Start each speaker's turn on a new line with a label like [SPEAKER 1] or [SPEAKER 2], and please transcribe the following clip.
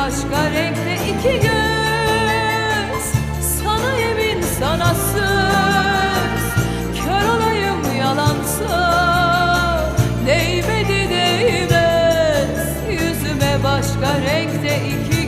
[SPEAKER 1] başka renkte iki göz. Sana yemin sana söz Kör olayım yalansa Değmedi değmez. Yüzüme başka renkte iki